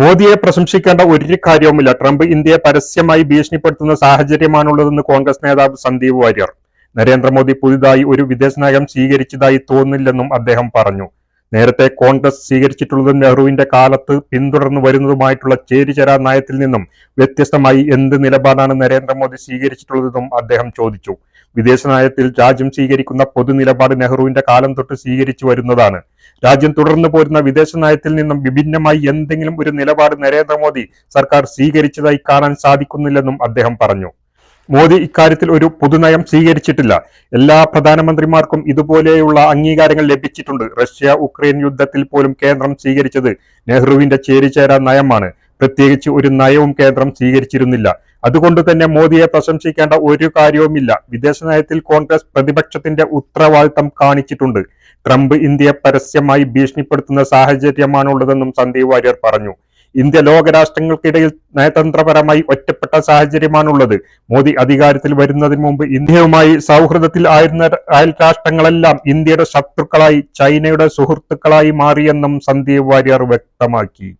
മോദിയെ പ്രശംസിക്കേണ്ട ഒരു കാര്യവുമില്ല. ട്രംപ് ഇന്ത്യയെ പരസ്യമായി ഭീഷണിപ്പെടുത്തുന്ന സാഹചര്യമാണുള്ളതെന്ന് കോൺഗ്രസ് നേതാവ് സന്ദീപ് വാര്യർ. നരേന്ദ്രമോദി പുതുതായി ഒരു വിദേശ നയം സ്വീകരിച്ചതായി തോന്നില്ലെന്നും അദ്ദേഹം പറഞ്ഞു. നേരത്തെ കോൺഗ്രസ് സ്വീകരിച്ചിട്ടുള്ളതും നെഹ്റുവിന്റെ കാലത്ത് പിന്തുടർന്നു വരുന്നതുമായിട്ടുള്ള ചേരിചേരാ നയത്തിൽ നിന്നും വ്യത്യസ്തമായി എന്ത് നിലപാടാണ് നരേന്ദ്രമോദി സ്വീകരിച്ചിട്ടുള്ളതെന്നും അദ്ദേഹം ചോദിച്ചു. വിദേശ നയത്തിൽ രാജ്യം സ്വീകരിക്കുന്ന പൊതു നിലപാട് നെഹ്റുവിന്റെ കാലം തൊട്ട് സ്വീകരിച്ചു വരുന്നതാണ്. രാജ്യം തുടർന്നു പോരുന്ന വിദേശ നയത്തിൽ നിന്നും വിഭിന്നമായി എന്തെങ്കിലും ഒരു നിലപാട് നരേന്ദ്രമോദി സർക്കാർ സ്വീകരിച്ചതായി കാണാൻ സാധിക്കുന്നില്ലെന്നും അദ്ദേഹം പറഞ്ഞു. മോദി ഇക്കാര്യത്തിൽ ഒരു പുതുനയം സ്വീകരിച്ചിട്ടില്ല. എല്ലാ പ്രധാനമന്ത്രിമാർക്കും ഇതുപോലെയുള്ള അംഗീകാരങ്ങൾ ലഭിച്ചിട്ടുണ്ട്. റഷ്യ ഉക്രൈൻ യുദ്ധത്തിൽ പോലും കേന്ദ്രം സ്വീകരിച്ചത് നെഹ്റുവിന്റെ ചേരിചേരാ നയമാണ്. പ്രത്യേകിച്ച് ഒരു നയവും കേന്ദ്രം സ്വീകരിച്ചിരുന്നില്ല. അതുകൊണ്ട് തന്നെ മോദിയെ പ്രശംസിക്കേണ്ട ഒരു കാര്യവുമില്ല. വിദേശ നയത്തിൽ കോൺഗ്രസ് പ്രതിപക്ഷത്തിന്റെ ഉത്തരവാദിത്തം കാണിച്ചിട്ടുണ്ട്. ട്രംപ് ഇന്ത്യയെ പരസ്യമായി ഭീഷണിപ്പെടുത്തുന്ന സാഹചര്യമാണുള്ളതെന്നും സന്ദീപ് വാര്യർ പറഞ്ഞു. ഇന്ത്യ ലോകരാഷ്ട്രങ്ങൾക്കിടയിൽ നയതന്ത്രപരമായി ഒറ്റപ്പെട്ട സാഹചര്യമാണുള്ളത്. മോദി അധികാരത്തിൽ വരുന്നതിന് മുമ്പ് ഇന്ത്യയുമായി സൗഹൃദത്തിൽ ആയിരുന്ന അയൽ രാഷ്ട്രങ്ങളെല്ലാം ഇന്ത്യയുടെ ശത്രുക്കളായി ചൈനയുടെ സുഹൃത്തുക്കളായി മാറിയെന്നും സന്ദീപ് വാര്യർ വ്യക്തമാക്കി.